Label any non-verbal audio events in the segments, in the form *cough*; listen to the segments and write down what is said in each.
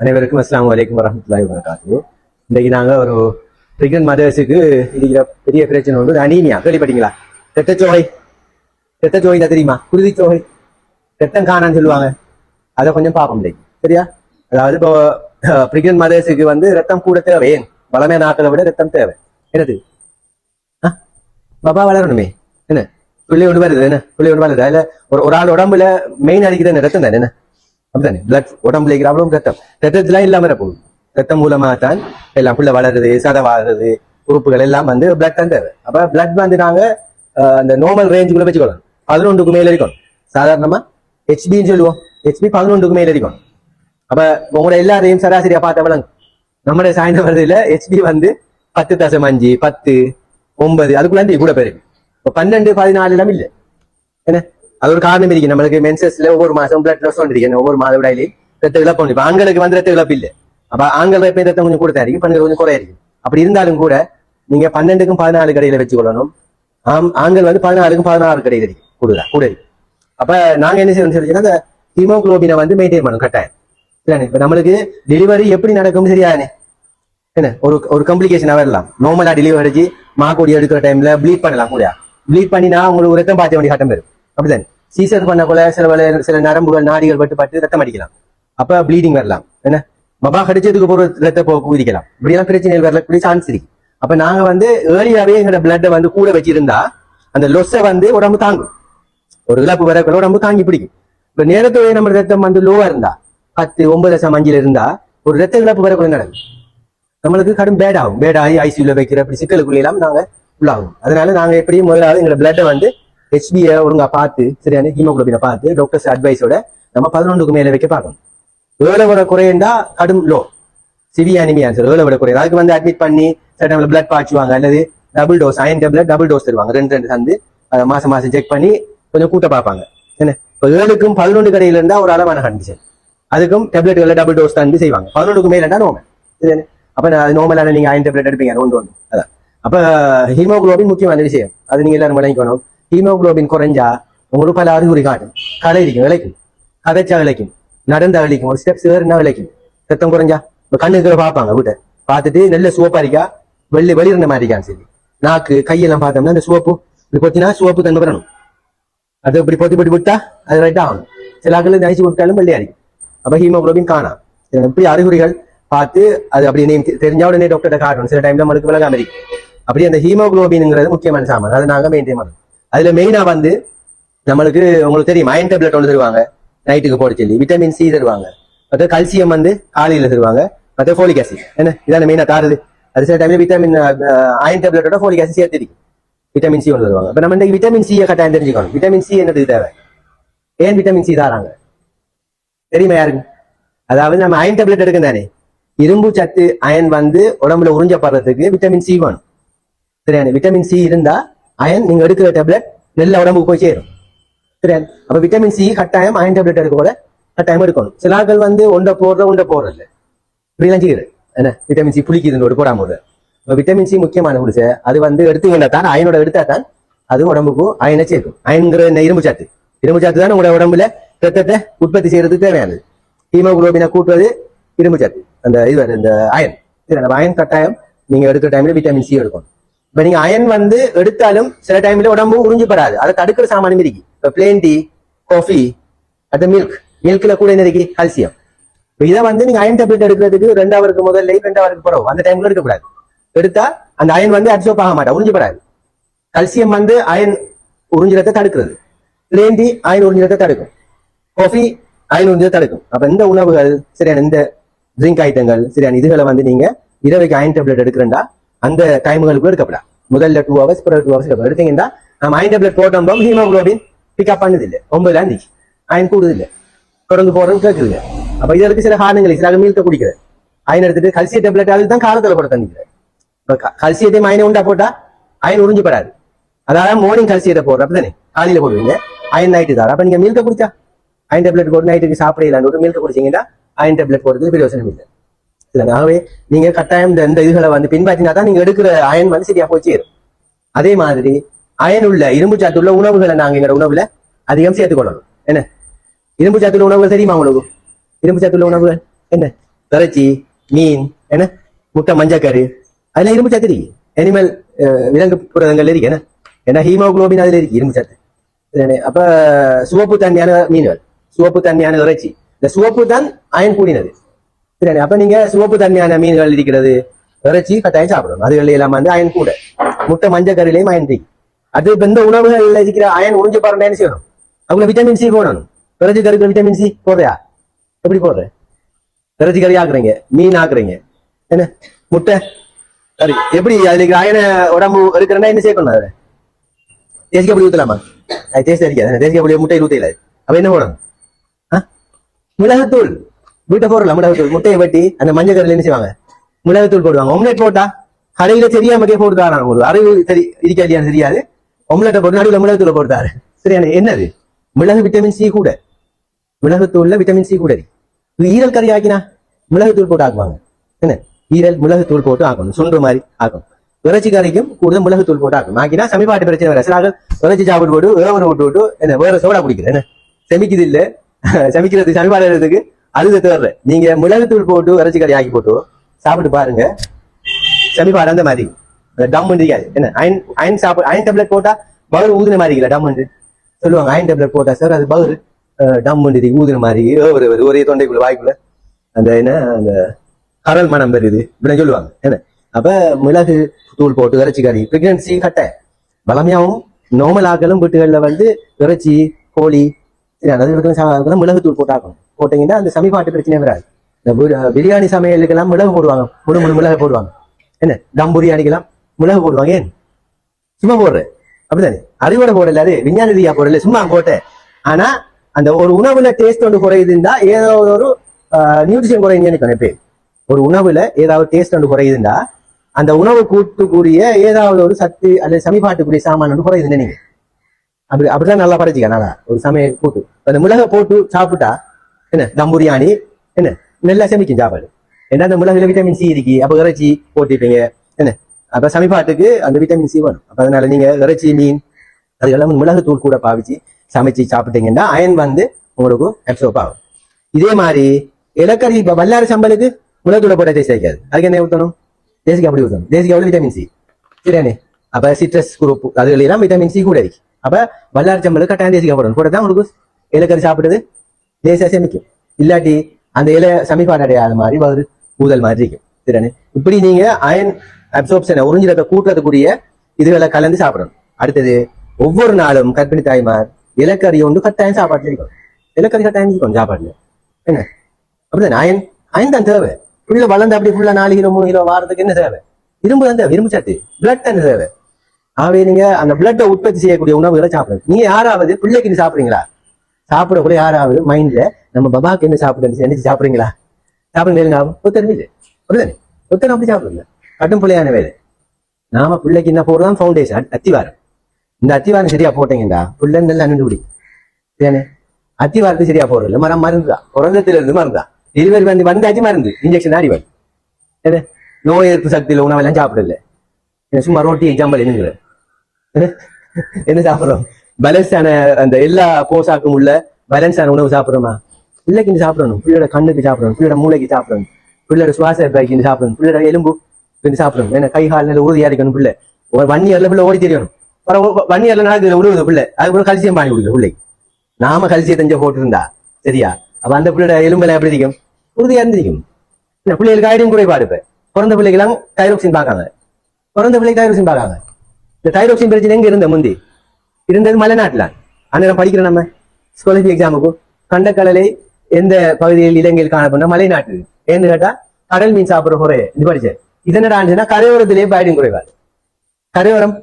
அனைவருக்கும் அஸ்லாம் வலைக்கம் வரமத்துல்லாஹி வரகாத்து இன்றைக்கு நாங்க ஒரு பிரெக்னன்ட் மதர்ஸுக்கு இருக்கிற பெரிய பிரச்சனை வந்து அனீமியா கேள்விப்பட்டீங்களா? ரத்தச்சோகை ரத்தச்சோகை தான் தெரியுமா? குருதி சோகை. ரத்தம் காணான்னு சொல்லுவாங்க. அதை கொஞ்சம் பார்ப்போம் இன்றைக்கு. சரியா? அதாவது இப்போ பிரெக்னன்ட் மதர்ஸுக்கு வந்து ரத்தம் கூட தேவை. ஏன்? வளமே நாட்களை விட ரத்தம் தேவை. என்னது? பாபா வளரணுமே. என்ன? பிள்ளை ஒன்று வருது. என்ன? பிள்ளை ஒன்று வருது அதில் ஒரு ஒரு ஆள் உடம்புல மெயின் அடிக்கிறது என்ன? ரத்தம் தானே? என்ன? அப்படித்தானே பிளட் உடம்புல இருக்கிற அவ்வளவு ரத்தம் ரத்தத்துல இல்லாம இருக்கும் ரத்தம் மூலமா தான் எல்லாம் புள்ள வளருது சதை வளருது உறுப்புகள் எல்லாம் வந்து பிளட் தான் தேவை அப்ப பிளட் வந்து நாங்க அந்த நார்மல் ரேஞ்சுக்குள்ள வச்சுக்கணும் பதினொன்றுக்கு மேல இருக்கும் சாதாரணமா ஹெச்பின்னு சொல்லுவோம் ஹெச்பி பதினொன்றுக்கு மேல இருக்கும் அப்ப உங்களோட எல்லாரையும் சராசரியா பார்த்த விளங்கும் நம்முடைய சாய்ந்த வருதுல ஹெச்பி வந்து பத்து தசம் அஞ்சு பத்து ஒன்பது அதுக்குள்ள கூட பெருகும் இப்ப பன்னெண்டு பதினாலு எல்லாம் இல்லை என்ன அது ஒரு காரணம் இருக்கு. நம்மளுக்கு மென்சஸ்ல ஒவ்வொரு மாசம் பிளட் லாஸ் இருக்கு ஒவ்வொரு மாதவிடாயிலையும் ரத்த இழப்பு உண்டு. இப்ப ஆண்களுக்கு வந்து ரத்த இழப்பு இல்ல. அப்ப ஆண்கள் எப்பயும் ரத்தம் கொஞ்சம் கூட இருக்கு பெண்கள் கொஞ்சம் குறைய அப்படி இருந்தாலும் கூட நீங்க பன்னெண்டுக்கும் பதினாலு கடையில வச்சுக்கொள்ளணும் ஆம் ஆண்கள் வந்து பதினாலுக்கும் பதினாறு கடையில் இருக்கு. கூடுதலா கூட இருக்கு. அப்ப நாங்க என்ன செய்யணும் சொல்லிச்சுன்னா அந்த ஹீமோகுளோபினை வந்து மெயின்டைன் பண்ணணும் கட்டாயம். சரிதானே? இப்ப நம்மளுக்கு டெலிவரி எப்படி நடக்கும் சரியானே? என்ன? ஒரு ஒரு கம்ப்ளிகேஷனா வரலாம். நார்மலா டெலிவரி அடிச்சு மாக்கோடி எடுக்கிற டைம்ல ப்ளீட் பண்ணலாம் கூட. ப்ளீட் பண்ணினா உங்களுக்கு ரத்தம் பார்த்த வேண்டிய கட்டம் வரும். அப்படிதான் சீசர் பண்ணக்குள்ள சில வேளை சில நரம்புகள் நாடிகள் பட்டு ரத்தம் அடிக்கலாம். அப்ப ப்ளீடிங் வரலாம். என்ன? மபா கடிச்சதுக்கு போற ரத்த போக்கு விதிக்கலாம் இப்படியெல்லாம் பிரச்சனைகள் வரக்கூடிய சான்ஸ் இருக்கு. அப்ப நாங்க வந்து ஏர்லியாவே எங்களோட பிளட்டை வந்து கூட வச்சிருந்தா அந்த லொஸை வந்து உடம்பு தாங்கும். ஒரு இழப்பு வரக்குள்ள உடம்பு தாங்கி பிடிக்கும். இப்ப நேரத்தோடய நம்ம ரத்தம் வந்து லோவா இருந்தா பத்து ஒன்பது லட்சம் அஞ்சுல இருந்தா ஒரு ரத்த இழப்பு வரக்குள்ள நடக்கும். நம்மளுக்கு கடும் பேட் ஆகும். பேட் ஆகி ஐசியூல வைக்கிற அப்படி சிக்கலுக்குள்ள எல்லாம் நாங்க உள்ளாகும். அதனால நாங்க எப்படியும் முதலாவது எங்களோட பிளட்டை வந்து ஹெச்பியை ஒழுங்கா பார்த்து சரியான ஹீமோகுளோபினை பார்த்து டாக்டர்ஸ் அட்வைஸோட நம்ம பதினொன்றுக்கு மேல வைக்க பார்க்கணும். ஏழை விட குறையண்டா கடும் லோ சிவி அனிமியா சார் ஏழை விட குறையும் அதுக்கு வந்து அட்மிட் பண்ணி சில டைம்ல பிளட் பாய்ச்சுவாங்க அல்லது double dose iron tablet double dose தருவாங்க. ரெண்டு ரெண்டு தந்து அதை மாசம் மாசம் செக் பண்ணி கொஞ்சம் கூட்ட பார்ப்பாங்க. என்ன? இப்போ ஏழுக்கும் பதினொன்று கடையில இருந்தா ஒரு அளவான கண்டிஷன் அதுக்கும் டேப்லெட்டுகளில் டபுள் டோஸ் தந்து செய்வாங்க. பதினொன்றுக்கு மேல நோமல் இது அப்ப அது நோமலான நீங்க அயன் டேப்லெட் எடுப்பீங்க ஒன்று ஒன்று. அதான். அப்ப ஹீமோகுளோபின் முக்கியமான விஷயம். அது நீங்க எல்லாரும் விளங்கிக்கணும். ஹீமோகுளோபின் குறைஞ்சா உங்களுக்கு பல அறிகுறி காட்டும். களைக்கும் விளைக்கும் கதைச்சா விளைக்கும் நடந்தா விளைக்கும் ஒரு ஸ்டெப்ஸ் ஏறினா விளைக்கும் ரத்தம் குறைஞ்சா? கண்ணுக்கு பார்ப்பாங்க வீட்டை. பார்த்துட்டு நல்ல சோப்பா இருக்கா? வெள்ளி வெளியிருந்த மாதிரி இருக்கான்னு சரி நாக்கு கையெல்லாம் பார்த்தோம்னா அந்த சோப்பு இப்படி பொத்தினா சோப்பு தன்மை வரணும் அது இப்படி பொத்தி பொட்டி விட்டா அது ரைட் ஆகணும் சில ஆக்கள் நைச்சு விட்டாலும் வெள்ளையா இருக்கும் அப்ப ஹீமோகுளோபின் காணாம். இது இப்படி அறிகுறிகள் பார்த்து அது அப்படி நீ தெரிஞ்ச உடனே டாக்டர்கிட்ட காட்டணும். சில டைம்ல நம்மளுக்கு விலகாம இருக்கு. அப்படி அந்த ஹீமோகுளோபின்ங்கிறது முக்கியமான சாமான். அதை நாங்க மெயின்டைன் பண்ணணும். அதுல மெயினா வந்து நம்மளுக்கு உங்களுக்கு தெரியும்? அயன் டேப்லெட் ஒன்று தருவாங்க. நைட்டுக்கு போட சொல்லி. விட்டமின் சி தருவாங்க. மற்ற கல்சியம் வந்து காலையில தருவாங்க. மற்ற ஃபோலிக் ஆசிட் என்ன? இதான மெயினா தாருது. அது சில டைம்ல விட்டமின் அயன் டேப்லெட்டோட ஃபோலிக் ஆசிட் சேர்த்துருக்கு விட்டமின் சி ஒன்று தருவாங்க. இப்போ நம்ம இன்றைக்கு விட்டமின் சி கட்டாயம் தெரிஞ்சுக்கணும். விட்டமின் சி என்னது தேவை? ஏன் விட்டமின் சி தாராங்க? தெரியுமா யாருங்க அதாவது நம்ம அயன் டேப்லெட் எடுக்கும் தானே. இரும்பு சத்து அயன் வந்து உடம்புல உறிஞ்சப்படுறதுக்கு விட்டமின் சி வேணும். சரியான விட்டமின் சி இருந்தா அயன் நீங்க எடுக்கிற டேப்லெட் நல்ல உடம்புக்கு போய் சேரும். சரியா? அப்ப விட்டமின் சி கட்டாயம் அயன் டேப்லெட் எடுக்க கூட கட்டாயம் எடுக்கணும். சில ஆட்கள் வந்து உண்டை போடுற உண்டை போடுறது இப்படிலாம் செய்யுது. என்ன? விட்டமின் சி புளிக்குதுன்னு ஒரு போடாம விடுற விட்டமின் சி முக்கியமான குடிச்ச அது வந்து எடுத்தீங்கன்னா தான் அயனோட எடுத்தா தான் அது உடம்புக்கு அயனை சேர்க்கும். அயன்கிற இந்த இரும்பு சாத்து. இரும்பு சாத்து தான் உங்களோட உடம்புல ரத்தத்தை உற்பத்தி செய்யறதுக்கு தேவையானது. ஹீமோகுளோபினை கூட்டுறது இரும்பு சாத்து. அந்த இது இந்த அயன் சரி அந்த அயன் கட்டாயம் நீங்க எடுக்கிற டைம்ல விட்டமின் சி எடுக்கணும். இப்ப நீங்க அயன் வந்து எடுத்தாலும் சில டைம்ல உடம்பு உறிஞ்சிப்படாது. அதை தடுக்கிற சாமானியம் இருக்கு? இப்ப பிளேன் டீ காஃபி அது மில்க் மில்க்ல கூட என்ன இருக்கு? கால்சியம் இப்ப இதை வந்து நீங்க அயன் டேப்லெட் எடுக்கிறதுக்கு ரெண்டாவதுக்கு முதல்ல ரெண்டாவது ஹவருக்கு பிறகு அந்த டைம்ல எடுக்கக்கூடாது. எடுத்தா அந்த அயன் வந்து அப்சர்வ் ஆக மாட்டா உறிஞ்சிப்படாது. கல்சியம் வந்து அயன் உறிஞ்சிடத்தை தடுக்கிறது. பிளேன் டீ அயன் உறிஞ்சிடத்தை தடுக்கும். காஃபி அயன் உறிஞ்சதை தடுக்கும். அப்ப இந்த உணவுகள் சரியான இந்த ட்ரிங்க் ஐட்டங்கள் சரியான இதுகளை வந்து நீங்க இரவைக்கு அயன் டேப்லெட் எடுக்கிறண்டா அந்த டைம்களுக்கு எடுக்கப்படாது முதல்ல டூ ஹவர்ஸ் பிறகு டூ ஹவர்ஸ் எடுத்தீங்கன்னா நம்ம அயன் டேப்லெட் போட்டோம் ஹீமோக்ளோபின் பிக்கப் பண்ணுது இல்லை ஒன்பதுல இருந்துச்சு அயன் கூடுது தொடர்ந்து போறது கேட்குதுங்க அப்ப இதற்கு சில காரணங்கள் சில மீல்க குடிக்கிறது அயன் எடுத்துட்டு கல்சிய டேப்லெட் அதுக்கு தான் காலத்தில் போட தண்ணிக்கிறேன் இப்ப கல்சியத்தையும் அயனை உண்டா போட்டா அயன் உறிஞ்சிப்படாது அதாவது மார்னிங் கல்சியத்தை போடுற அப்படிதானே காலையில போடுவீங்க. அயன் நைட்டு தான். அப்ப நீங்க மில்க குடிச்சா அயன் டேப்லெட் போட்டு நைட்டுக்கு சாப்பிடலான்னு ஒரு மில்க குடிச்சீங்கன்னா அயன் டேப்லெட் போடுறது பிரயோசனம் இல்லை. இல்லைனாவே நீங்க கட்டாயம் இந்த இதுகளை வந்து பின்பற்றினா தான் நீங்க எடுக்கிற அயன் வந்து சரியா போய் சேரும். அதே மாதிரி அயன் உள்ள இரும்பு சத்து உள்ள உணவுகளை நாங்க எங்களோட உணவுல அதிகம் சேர்த்துக்கொள்ளணும். என்ன? இரும்பு சாத்துள்ள உணவுகள் தெரியுமா உங்களுக்கு? இரும்பு சாத்துள்ள உணவுகள்? என்ன? இறைச்சி மீன் என்ன? முட்டை மஞ்சக்கரு. அதுல இரும்பு சத்து இருக்கு. அனிமல் விலங்கு புரதங்கள் இருக்கு. என்ன? ஏன்னா ஹீமோகுளோபின் அதுல இருக்கு இரும்பு சத்து அப்ப சிவப்பு தண்ணியான மீன்கள். சிவப்பு தண்ணியான இறைச்சி. இந்த சிவப்பு தான் அயன் கூடினது. சரிதானே? அப்ப நீங்க சிவப்பு தண்ணியான மீன்கள் இருக்கிறது. இறைச்சி கட்டாயம் சாப்பிடணும். அதுகள் இல்லாம வந்து அயன் கூட. முட்டை மஞ்சள் கறிலையும் அயன் தீ அது இப்ப இந்த உணவுகள்ல இருக்கிற அயன் உறிஞ்சு பாருங்க என்ன செய்யணும்? அவங்க விட்டமின் சி போடணும். இறைச்சி கறிக்கு விட்டமின் சி போடுறியா? எப்படி போடுற? இறைச்சி கறி ஆக்குறீங்க மீன் ஆக்குறீங்க. என்ன? முட்டை கறி. எப்படி அதுல அயனை உடம்பு இருக்கிறனா என்ன செய்யணும் அதை தேசிக்க புளி ஊத்தலாமா? அது டேஸ்ட் அடிக்காது தேசிய புளிய முட்டை ஊத்தையில அப்ப என்ன போடணும்? மிளகுத்தூள். வீட்டை போடலாம் மிளகுத்தூள் முட்டையை வெட்டி அந்த மஞ்சள் கறியில் என்ன செய்வாங்க? மிளகுத்தூள் போடுவாங்க. ஒம்லெட் போட்டா கடையில தெரியாமக்கே போட்டு போட்டுதாரா ஒரு அறிவு தெரி இருக்கா இல்லையான்னு தெரியாது. ஒம்லெட்டை போட்டு நடுவில் மிளகுத்தூளை போட்டாரு சரியான என்னது? மிளகு விட்டமின் சி கூட. மிளகுத்தூள்ல விட்டமின் சி கூட. இது ஈரல் கறி ஆக்கினா மிளகுத்தூள் போட்டு ஆக்குவாங்க. என்ன? ஈரல் மிளகுத்தூள் போட்டு ஆக்கணும். சுண்டு மாதிரி ஆக்கணும். இறைச்சி கறிக்கும் கூடுதல் மிளகுத்தூள் போட்டு ஆக்கணும். ஆக்கினா சமைப்பாட்டு பிரச்சனை வேற சிலாக இறைச்சி சாப்பிட்டு போட்டு ஏவரை விட்டு விட்டு என்ன வேற சோடா குடிக்கிறேன் என்ன? செமிக்குது இல்ல. சமைக்கிறது சமிபாடுறதுக்கு அது தேர்ல நீங்க மிளகுத்தூள் போட்டு இறைச்சி கறி ஆக்கி போட்டு சாப்பிட்டு பாருங்க. செமிபாடு அந்த மாதிரி. டம் பண்ணிருக்காது என்ன? அயன் அயன் சாப்பிட அயன் டேப்லெட் போட்டா பவர் ஊதுன மாதிரி இல்ல டம் சொல்லுவாங்க அயன் டேப்லெட் போட்டா சார் அது பவர் டம் ஊதுன மாதிரி. ஒரு ஒரே தொண்டைக்குள்ள வாய்க்குள்ள. அந்த என்ன? அந்த கரல் மனம் பெறுது இப்படி சொல்லுவாங்க. என்ன? அப்ப மிளகு தூள் போட்டு இறைச்சி கறி பிரெக்னன்சி கட்டை வளமையாவும் நோமல் ஆக்களும் வீட்டுகளில் வந்து இறைச்சி கோழி மிளகு தூள் போட்டாக்கணும். போட்டீங்கன்னா அந்த சமிபாட்டு பிரச்சனை வராது. இந்த பிரியாணி சமையலுக்கெல்லாம் மிளகு போடுவாங்க. முழு முழு மிளகு போடுவாங்க. என்ன? தம் பிரியாணிக்கெல்லாம் மிளகு போடுவாங்க ஏன்? சும்மா போடுறேன். அப்படிதானே? அறிவோட போடல அது விஞ்ஞான ரீதியா போடல சும்மா போட்டேன். ஆனா அந்த ஒரு உணவுல டேஸ்ட் ஒன்று குறையுதுன்னா ஏதோ ஒரு நியூட்ரிஷன் குறையுதுன்னு நினைக்கிறேன் பேர் ஒரு உணவுல ஏதாவது டேஸ்ட் ஒன்று குறையுதுன்னா அந்த உணவு கூட்டுக்குரிய ஏதாவது ஒரு சத்து அல்லது சமிபாட்டுக்குரிய சாமான் ஒன்று குறையுதுன்னு நீங்க அப்படி அப்படிதான் நல்லா படைச்சிக்க நல்லா. ஒரு சமையல் கூட்டு. அந்த மிளகை போட்டு சாப்பிட்டா என்ன? தம் பிரியாணி என்ன? நல்லா சமைக்கும் சாப்பாடு. ஏன்னா அந்த மிளகுல விட்டமின் சி இருக்கு. அப்ப இறைச்சி போட்டிருப்பீங்க. என்ன? அப்ப சமைப்பாட்டுக்கு அந்த விட்டமின் சி வேணும். அப்ப அதனால நீங்க இறைச்சி மீன் அதுக்கெல்லாம் மிளகு தூள் கூட பாவிச்சு சமைச்சு சாப்பிட்டீங்கன்னா அயன் வந்து உங்களுக்கு அப்சோப் ஆகும். இதே மாதிரி இலக்கறி இப்ப வல்லாறு சம்பளுக்கு மிளகுத்தூளை போட்ட டேஸ்ட் ஆகாது. அதுக்கு என்ன ஊத்தணும்? தேசிக்கு அப்படி ஊத்தணும். தேசிக்கு அவ்வளவு விட்டமின் சி சரியானே அப்ப சிட்ரஸ் குரூப் அதுல எல்லாம் விட்டமின் சி கூட இருக்கு. அப்ப வல்லாறு சம்பளுக்கு கட்டாயம் தேசிக்க போடணும். கூட தான் உங்களுக்கு இலக்கறி சாப்பிடுறது லேசா செமிக்கும். இல்லாட்டி அந்த இலை சமிபாடு அடையாத மாதிரி ஒரு ஊதல் மாதிரி இருக்கும். திறனு இப்படி நீங்க அயன் அப்சோப்ஷனை உறிஞ்சிடத்தை கூட்டுறதுக்குரிய இதுகளை கலந்து சாப்பிடணும். அடுத்தது ஒவ்வொரு நாளும் கர்ப்பிணி தாய்மார் இலக்கறி ஒன்று கட்டாயம் சாப்பாட்டுல இருக்கணும். இலக்கறி கட்டாயம் இருக்கும் சாப்பாட்டுல. என்ன? அப்படிதான். அயன் அயன் தான் தேவை. உள்ள வளர்ந்து அப்படி ஃபுல்லா நாலு கிலோ மூணு கிலோ வாரத்துக்கு என்ன தேவை? இரும்பு தான் தேவை. இரும்பு சத்து. பிளட் தான் தேவை. ஆகவே நீங்க அந்த பிளட்டை உற்பத்தி செய்யக்கூடிய உணவுகளை சாப்பிடுங்க நீங்க யாராவது பிள்ளைக்கு நீ சாப்பிடுறீங்களா? சாப்பிடக்கூட யாராவது மைண்ட்ல நம்ம பபாக்கு என்ன சாப்பிடுன்னு நினைச்சு சாப்பிடுறீங்களா? சாப்பிடுங்க ஒத்தரும் இல்லை. அப்படிதானே? ஒத்தரும் அப்படி சாப்பிடுங்க கட்டும் பிள்ளையான வேலை. நாம பிள்ளைக்கு என்ன போடுறோம்? ஃபவுண்டேஷன் அத்திவாரம். இந்த அத்திவாரம் சரியா போட்டீங்கடா. பிள்ளை நல்லா அண்ணன் பிடி. சரியானே அத்திவாரத்தை சரியா போடுறது இல்ல மரம் மருந்து தான் பிறந்தத்துல இருந்து மருந்து? டெலிவரி வந்து வந்தாச்சு மருந்து. இன்ஜெக்ஷன் ஆடி வரும் நோய் எதிர்ப்பு சக்தியில உணவெல்லாம் சாப்பிடல. சும்மா ரோட்டி எக்ஸாம்பிள் என்னங்கிற என்ன சாப்பிடுறோம்? பேலன்ஸான அந்த எல்லா போசாக்கும் உள்ள பேலன்ஸான உணவு சாப்பிடுறோமா? பிள்ளைக்கு நீ சாப்பிடணும். பிள்ளையோட கண்ணுக்கு சாப்பிடணும். பிள்ளையோட மூளைக்கு சாப்பிடணும். பிள்ளையோட சுவாச பைக்கு சாப்பிடணும். பிள்ளையோட எலும்பு கொஞ்சம் சாப்பிடணும். ஏன்னா கை கால் நல்ல உறுதியா இருக்கணும் பிள்ளை. ஒரு ஒன் இயர்ல பிள்ளை ஓடி தெரியணும். ஒன் இயர்ல நாளைக்கு உழுவுது பிள்ளை. அதுக்கு கல்சியம் பாணி கொடுக்குது பிள்ளை. நாம கல்சியத்தை போட்டு இருந்தா சரியா? அப்ப அந்த பிள்ளையோட எலும்பெல்லாம் எப்படி இருக்கும்? உறுதியா இருந்திருக்கும். பிள்ளைகளுக்கு ஐடியும் குறைபாடு இப்ப. பிறந்த பிள்ளைக்கெல்லாம் தைரோக்சின் பார்க்காங்க. பிறந்த பிள்ளைக்கு தைரோக்சின் பார்க்காங்க. இந்த தைரோக்சின் பிரச்சனை எங்க இருந்த முந்தி? இருந்தது மலைநாட்டில். அன்னைக்கு படிக்கிறோம் நம்ம. ஸ்காலர்ஷிப் எக்ஸாமுக்கு கண்டக்கடலை எந்த பகுதியில் இலங்கையில் காணப்படுற மலைநாட்டு ஏன்னு கேட்டா கடல் மீன் சாப்பிடுற குறை இது படிச்சேன். இது என்னடா கரையோரத்திலேயே பயடியும் குறைபாடு கரையோரம்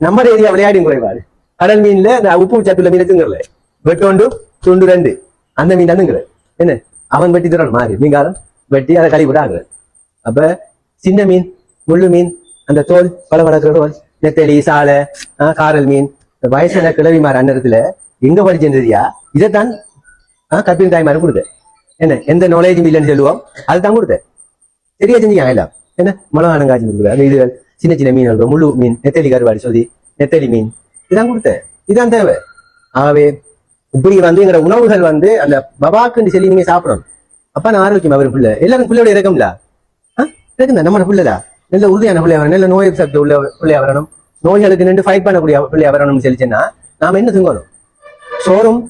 நம்ம ஏரியா விளையாடும் குறைவார் கடல் மீன்ல அந்த உப்பு சத்துள்ள மீன் திங்கறல வெட்டோண்டு துண்டு ரெண்டு. அந்த மீன் தந்துங்கிற. என்ன? அவன் வெட்டி தரணும் மாறி. மீன்காரம் வெட்டி அதை கழிவிட ஆகுற அப்ப சின்ன மீன் முள்ளு மீன் அந்த தோல் பல வளர்க்கிற தோல் நெத்தலி சாலை ஆஹ், காரல் மீன் இந்த வயசான கிழவிமார் அந்நேரத்துல எங்க படிச்சிருந்ததியா இதைத்தான் ஆஹ், கற்பிணி தாய்மாரும் கொடுத்த என்ன எந்த நாலேஜும் இல்லைன்னு சொல்லுவோம் அதுதான் கொடுத்த சரியா செஞ்சுக்காங்க எல்லாம். என்ன மிளகானம் காய்ச்சி கொடுக்குற அந்த இதுகள் சின்ன சின்ன மீன்கள் முழு மீன் நெத்தலி கருவாடி சொல்லி நெத்தலி மீன். இதான் கொடுத்தேன். இதான் தேவை. ஆகவே இப்படி வந்து எங்களோட உணவுகள் வந்து அந்த பபாக்குன்னு சொல்லி நீங்க சாப்பிடணும். அப்பா நான் ஆரோக்கியமா அவர் பிள்ளை. எல்லாரும் பிள்ளையோட இறக்கம்ல? இறக்குந்தா நம்ம பிள்ளைடா நல்ல உறுதியான பிள்ளையா வரணும் நல்ல நோய் சக்தி உள்ள பிள்ளையா வரணும். நோய்களுக்கு நின்று ஃபைட் பண்ணக்கூடிய பிள்ளையா வரணும்னு சொல்லிச்சுன்னா நாம என்ன தூங்கணும்? சோறும்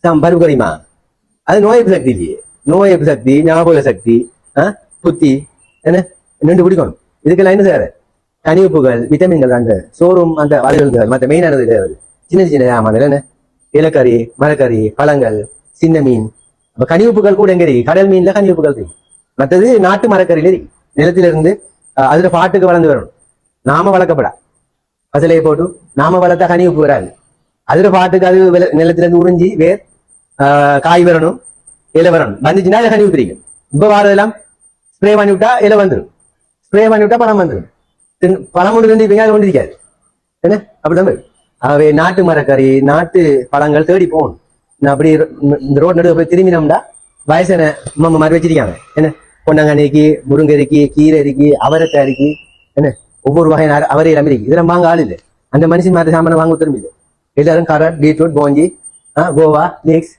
நாம் பருப்பு அது நோய் சக்தி இல்லையே. நோய் சக்தி ஞாபக சக்தி புத்தி என்ன? நின்று பிடிக்கணும். இதுக்கெல்லாம் என்ன தேவை? கனிவுப்புகள் விட்டமின்கள் அந்த சோறும் அந்த வகைகள் மற்ற மெயினானது தேவை. சின்ன சின்ன ஆமாம் என்ன? இலக்கறி மரக்கறி பழங்கள் சின்ன மீன். அப்ப கனிவுப்புகள் கூட எங்க இருக்கு? கடல் மீன்ல கனிவுப்புகள் இருக்கு. மற்றது நாட்டு மரக்கறியில இருக்கு. நிலத்திலிருந்து அஹ், அதுல பாட்டுக்கு வளர்ந்து வரணும் நாம வளர்க்கப்படா. பசலையை போட்டு நாம வளர்த்தா கனிவுப்பு வராது. அதுல பாட்டுக்கு அது நிலத்துல நிலத்திலிருந்து உறிஞ்சி வேர் ஆஹ், காய் வரணும் இலை வரணும். வந்துச்சுன்னா அதை கனிவு பிரிக்கும் இப்ப வாரதெல்லாம் ஸ்ப்ரே பண்ணி விட்டா இலை வந்துடும் ஸ்ப்ரே பண்ணி விட்டா பழம் வந்துடும் பணம் கொண்டு ஒன்று ரெண்டு கொண்டிருக்காது என்ன? அப்படிதான் ஆகவே நாட்டு மரக்கறி நாட்டு பழங்கள் தேடி போகணும். நான் அப்படி இந்த ரோட் நடுவில் போய் திரும்பினோம்டா வயசான அம்மா மாதிரி வச்சிருக்காங்க. என்ன? பொன்னங்கானிக்கு முருங்கரிக்கு கீரை இருக்கு அவரைக்காய் இருக்கு என்ன? ஒவ்வொரு வகையான அவரை எல்லாம் இதெல்லாம் வாங்க ஆள் இல்லை. அந்த மனுஷன் மாதிரி சாமான வாங்க திரும்ப இல்லை. எல்லாரும் கரட் பீட்ரூட் போஞ்சி கோவா லீக்ஸ்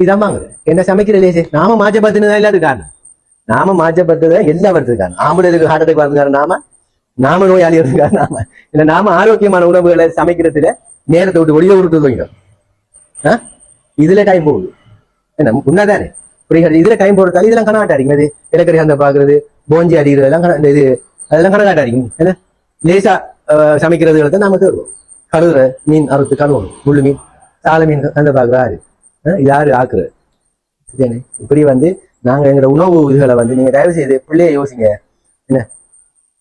இதான் வாங்குது என்ன சமைக்கிற லேசு? நாம மாற்றப்பட்டுனது தான் எல்லாத்துக்கும் காரணம். நாம மாற்றப்பட்டது எல்லா வரதுக்கு காரணம் ஆம்பளைக்கு ஹார்ட் அட்டாக் வரது காரணம் நாம. நாம நோயாளி வரது காரணம் நாம. இல்ல நாம ஆரோக்கியமான உணவுகளை சமைக்கிறதுல நேரத்தை விட்டு ஒளிய விட்டு தூங்கிடும். இதுல டைம் போகுது. என்ன உண்மைதானே புரியுது? இதுல டைம் போடுறதால இதெல்லாம் கணவாட்டா இருக்கும் இலக்கறி அந்த பாக்குறது போஞ்சி அடிக்கிறது எல்லாம் இந்த இது அதெல்லாம் கணக்காட்டா இருக்கும் என்ன லேசா சமைக்கிறதுகளுக்கு சமைக்கிறது நாம கழுவுற மீன் அறுத்து கழுவணும் முள்ளு மீன் சால மீன் அந்த பாக்குறாரு யாரு ஆக்குறது சரியானே இப்படி வந்து நாங்க எங்களோட உணவு இதுகளை வந்து நீங்க தயவு செய்து பிள்ளைய யோசிங்க என்ன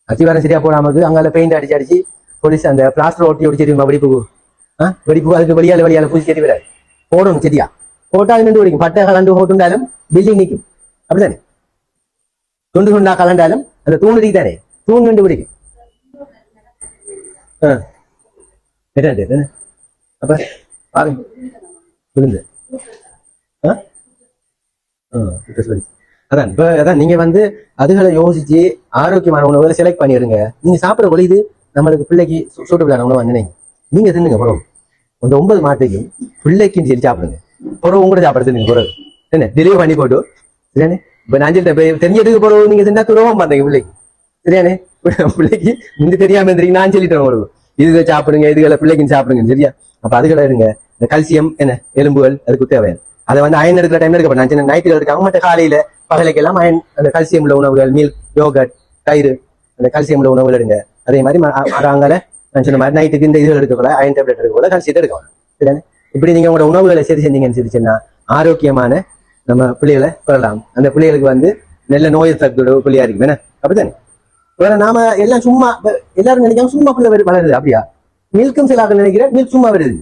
அத்திவாரம் சரியா போடாம இருக்கு அங்கால பெயிண்ட் அடிச்சு அடிச்சு போலீஸ் அந்த பிளாஸ்டர் ஒட்டி ஒட்டி தெரியுமா வெடிப்பு ஆ வெடிப்பு அதுக்கு வெளியால வெளியால பூசி செடி விடாது போடணும் சரியா போட்டா அது நின்று வெடிக்கும் பட்டை கலண்டு போட்டுண்டாலும் பில்டிங் நிற்கும் அப்படிதானே துண்டு துண்டா கலண்டாலும் அந்த தூண் தானே தூண் நின்று பிடிக்கும். ஆ. என்ன இது, என்ன அப்ப பாருங்க. விழுந்து. ஆ? ஆ, அதான் இப்ப அதான் நீங்க வந்து அதுகளை யோசிச்சு ஆரோக்கியமான உணவுகளை செலக்ட் பண்ணிடுங்க. நீங்க சாப்பிட கொள்ள இது நம்மளுக்கு பிள்ளைக்கு சூட்டபிளான உணவு நினைங்க நீங்க தின்னுங்க பிறகு அந்த ஒன்பது மாட்டுக்கு பிள்ளைக்குன்னு சரி சாப்பிடுங்க. பிறகு உங்களோட சாப்பிட தின்னுங்க பிறகு என்ன டெலிவரி பண்ணி போட்டு. சரியானே இப்ப நான் சொல்லிட்டேன் தெரிஞ்சதுக்கு பிறகு நீங்க தின்னா துரோகம் பார்த்தீங்க பிள்ளைக்கு. சரியானே *laughs* பிள்ளைக்கு முந்தி தெரியாம இருந்தீங்க நான் சொல்லிட்டேன் உங்களுக்கு. இது சாப்பிடுங்க இதுகளை பிள்ளைக்கும் சாப்பிடுங்க சரியா? அப்ப அதுகளை இருங்க இந்த கல்சியம் என்ன எலும்புகள் அதுக்கு தேவையான. அதை வந்து அயன் எடுக்கிற டைம்ல இருக்க நான் சின்ன நைட்டில் இருக்காங்க மட்டும் காலையில பகலைக்கெல்லாம் அயன் அந்த கல்சியம் உள்ள உணவுகள் மில்க் யோகட் தயிர் அந்த கல்சியம் உள்ள உணவுகள் எடுங்க. அதே மாதிரி அங்கால நான் சொன்ன மாதிரி நைட்டுக்கு இந்த இதுகள் எடுக்கக்கூட அயன் டேப்லெட் எடுக்கக்கூட கல்சியத்தை எடுக்கணும் சரிதானே இப்படி நீங்க உங்களோட உணவுகளை சரி செஞ்சீங்கன்னு சொல்லிச்சுன்னா ஆரோக்கியமான நம்ம பிள்ளைகளை பெறலாம் அந்த பிள்ளைகளுக்கு வந்து நல்ல நோய் சக்தியோட பிள்ளையா இருக்கும் என்ன? அப்படித்தானே? வேற நாம எல்லாம் சும்மா எல்லாரும் நினைக்காம சும்மா பிள்ளை வளருது அப்படியா? மில்க்கும் சில நினைக்கிற மில்க் சும்மா வருது.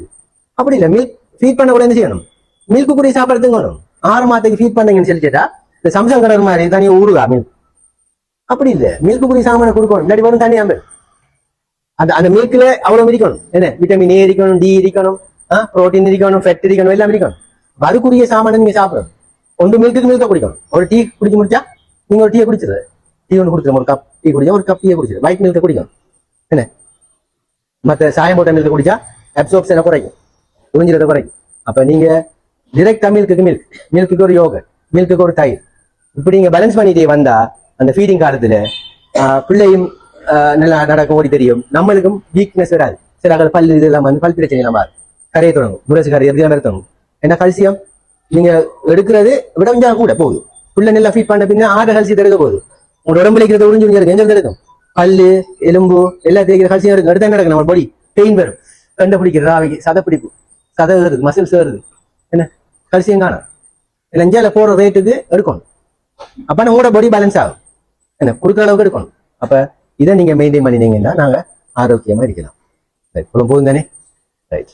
அப்படி இல்ல மில்க் ஃபீட் பண்ண கூட என்ன செய்யணும்? மில்க் கூட சாப்பிடறதுக்கு வேணும்? ஆறு மாதத்துக்கு ஃபீட் பண்ணீங்கன்னு சொல்லிச்சா இந்த சம்சங் கடல் மாதிரி தனியா ஊறுகா மில்க் அப்படி இல்ல மில்க் குடி சாமான கொடுக்கணும். இல்லாட்டி வரும் தனியா அந்த அந்த மில்க்ல அவ்வளவு இருக்கணும் என்ன? விட்டமின் ஏ இருக்கணும் டி இருக்கணும் புரோட்டீன் இருக்கணும் ஃபெட் இருக்கணும் எல்லாம் இருக்கணும் அதுக்குரிய சாமான நீங்க சாப்பிடணும். ஒன்று மில்க்கு மில்க குடிக்கணும். ஒரு டீ குடிச்சு முடிச்சா நீங்க ஒரு டீயை குடிச்சிரு டீ ஒன்று கொடுத்துருவோம் ஒரு கப் டீ குடிச்சா ஒரு கப் டீயை குடிச்சிரு. வைட் மில்க குடிக்கணும். என்ன? மற்ற சாயம் போட்ட மில்க் குடிச்சா அப்சோப்ஷனை குறைக்கும் உறிஞ்சிறத குறைக்கும் அப்ப நீங்க டிரெக்டாக மில்க்குக்கு மில்க் மில்க்குக்கு ஒரு யோகட் மில்க்குக்கு ஒரு தயிர். இப்படி நீங்க பேலன்ஸ் பண்ணிட்டே வந்தா அந்த ஃபீடிங் காலத்தில் ஆஹ், பிள்ளையும் ஆஹ், நல்லா நடக்க ஓடி தெரியும். நம்மளுக்கும் வீக்னஸ் வராது. சில ஆட்கள் பல் இதெல்லாம் வந்து பல் பிரச்சனை நம்ம மாறும். கரையை தொடங்கும். முரசு கரை எதுக்காக தொடங்கும். என்ன கல்சியம் நீங்க எடுக்கிறது விட கூட போகுது. புள்ள நல்லா ஃபீட் பண்ண பின்ன ஆறு கல்சியத்தை எடுக்க போகுது. உங்க உடம்புல இருக்கிறத உறிஞ்சு உறிஞ்சு எங்க எடுக்கும் பல்லு எலும்பு எல்லாம் தேய்க்கிற கல்சியம் எடுக்கும் அடுத்த நடக்கும் நம்ம பாடி பெயின் வரும். கண்டை பிடிக்கிற ராவிக்கு சதை பிடிப்பு சதை வருது மசில்ஸ் வருது என்ன? கல்சியம் காணும். லஞ்சால போற ரேட்டுக்கு எடுக்கணும். அப்ப நம்மளோட பாடி பேலன்ஸ் ஆகும். என்ன? கொடுக்குற அளவுக்கு எடுக்கணும். அப்ப இதை நீங்க மெயின்டைன் பண்ணினீங்கன்னா நாங்க ஆரோக்கியமா இருக்கலாம். ரைட் போதும் தானே? ரைட்